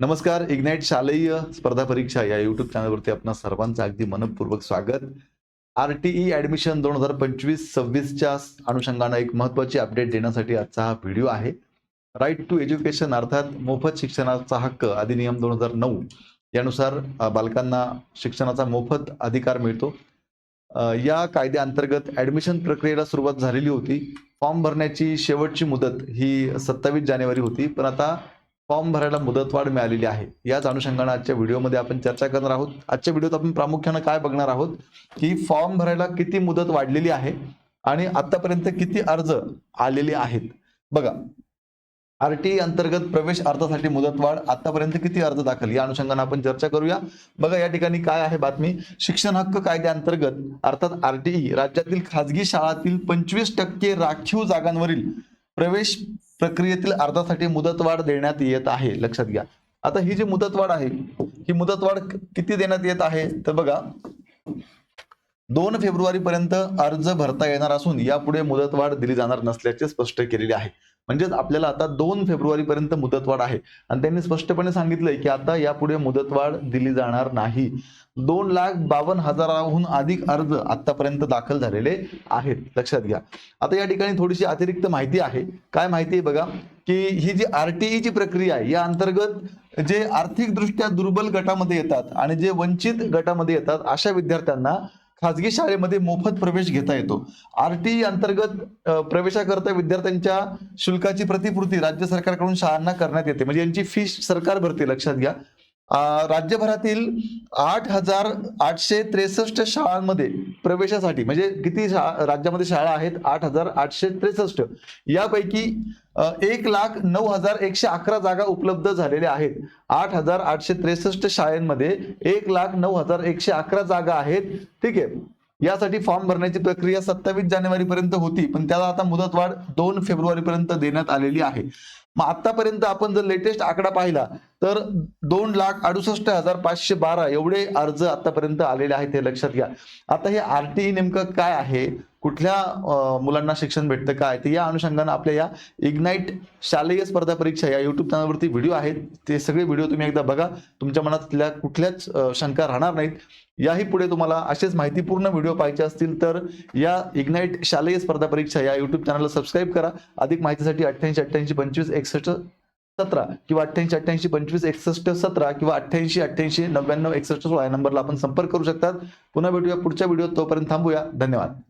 नमस्कार इग्नाइट शालेय स्पर्धा परीक्षा या युट्यूब चॅनलवरती आपणा सर्वांचं अगदी मनपूर्वक स्वागत. आर टी ई ॲडमिशन दोन हजार पंचवीस सव्वीसच्या अनुषंगानं एक महत्त्वाची अपडेट देण्यासाठी आजचा हा व्हिडिओ आहे. राईट टू एज्युकेशन अर्थात मोफत शिक्षणाचा हक्क अधिनियम दोन हजार नऊ यानुसार बालकांना शिक्षणाचा मोफत अधिकार मिळतो. या कायद्याअंतर्गत ॲडमिशन प्रक्रियेला सुरुवात झालेली होती. फॉर्म भरण्याची शेवटची मुदत ही सत्तावीस जानेवारी होती. पण आता फॉर्म भरायला मुदतवाढ मिळालेली आहे. याच अनुषंगाने आजच्या व्हिडिओमध्ये आपण चर्चा करणार आहोत. आजच्या व्हिडिओत आपण प्रामुख्यानं काय बघणार आहोत? की फॉर्म भरायला किती मुदत वाढलेली आहे आणि आतापर्यंत किती अर्ज आलेले आहेत? बघा आरटीई अंतर्गत प्रवेश अर्जासाठी मुदतवाढ आतापर्यंत किती अर्ज दाखल? या अनुषंगाने आपण चर्चा करूया. बघा या ठिकाणी काय आहे बातमी? शिक्षण हक्क कायद्याअंतर्गत अर्थात आरटीई राज्यातील खाजगी शाळातील पंचवीस टक्के राखीव जागांवरील प्रवेश प्रक्रियेतील अर्जासाठी मुदतवाढ देण्यात येत आहे. लक्षात घ्या. आता ही जी मुदतवाढ आहे ही मुदतवाढ किती देण्यात येत आहे? तर बघा दोन फेब्रुवारी पर्यंत अर्ज भरता येणार असून यापुढे मुदतवाढ दिली जाणार नसल्याचे स्पष्ट केलेले आहे. म्हणजेच आपल्याला आता दोन फेब्रुवारी पर्यंत मुदतवाढ आहे. आणि त्यांनी स्पष्टपणे सांगितलंय की आता यापुढे मुदतवाढ दिली जाणार नाही. दोन लाख बावन्न हजाराहून अधिक अर्ज आतापर्यंत दाखल झालेले आहेत. लक्षात घ्या. आता या ठिकाणी थोडीशी अतिरिक्त माहिती आहे. काय माहिती आहे बघा? की ही जी आरटीईची प्रक्रिया आहे या अंतर्गत जे आर्थिकदृष्ट्या दुर्बल गटामध्ये येतात आणि जे वंचित गटामध्ये येतात अशा विद्यार्थ्यांना खाजगी शाळेमध्ये मोफत प्रवेश घेता येतो. आरटीई अंतर्गत प्रवेशाकरता विद्यार्थ्यांच्या शुल्काची प्रतिपूर्ती राज्य सरकारकडून शाळांना करण्यात येते. म्हणजे यांची फी सरकार भरते लक्षात घ्या. राज्यभरातील आठ हजार आठशे त्रेसष्ट शाळांमध्ये प्रवेशासाठी म्हणजे किती शा- राज्यामध्ये शाळा आहेत? आठ हजार आठशे त्रेसष्ट. यापैकी एक लाख नऊ हजार एकशे अकरा जागा उपलब्ध झालेल्या आहेत. आठ हजार आठशे त्रेसष्ट शाळांमध्ये एक लाख नऊ हजार एकशे अकरा जागा आहेत. ठीक आहे. यासाठी फॉर्म भरण्याची प्रक्रिया सत्तावीस जानेवारी पर्यंत होती पण त्याला आता मुदतवाढ दोन फेब्रुवारी पर्यंत देण्यात आलेली आहे. मग आतापर्यंत आपण जर लेटेस्ट आकडा पाहिला तर दोन लाख अडुसष्ट हजार पाचशे बारा एवढे अर्ज आतापर्यंत आलेले आहेत हे लक्षात घ्या. आता हे आरटीई नेमकं काय आहे? कुठल्या मुलांना शिक्षण भेटतं काय? ते या अनुषंगानं आपल्या या इग्नाईट शालेय स्पर्धा परीक्षा या युट्यूब चॅनलवरती व्हिडिओ आहेत. ते सगळे व्हिडिओ तुम्ही एकदा बघा. तुमच्या मनातल्या कुठल्याच शंका राहणार नाहीत. याही पुढे तुम्हाला असेच माहितीपूर्ण व्हिडिओ पाहिजे असतील तर या इग्नाईट शालेय स्पर्धा परीक्षा या युट्यूब चॅनलला सबस्क्राईब करा. अधिक माहितीसाठी अठ्ठ्याऐंशी अठ्ठ्याऐंशी पंचवीस एकसष्ट सतरा किंवा अठ्ठ्याऐंशी अठ्ठ्याऐंशी पंचवीस एकसष्ट सतरा किंवा अठ्ठ्याऐंशी अठ्ठ्याऐंशी नव्याण्णव एकसष्ट सोळा या नंबरला आपण संपर्क करू शकतात. पुन्हा भेटूया पुढच्या व्हिडिओत. तोपर्यंत थांबूया. धन्यवाद.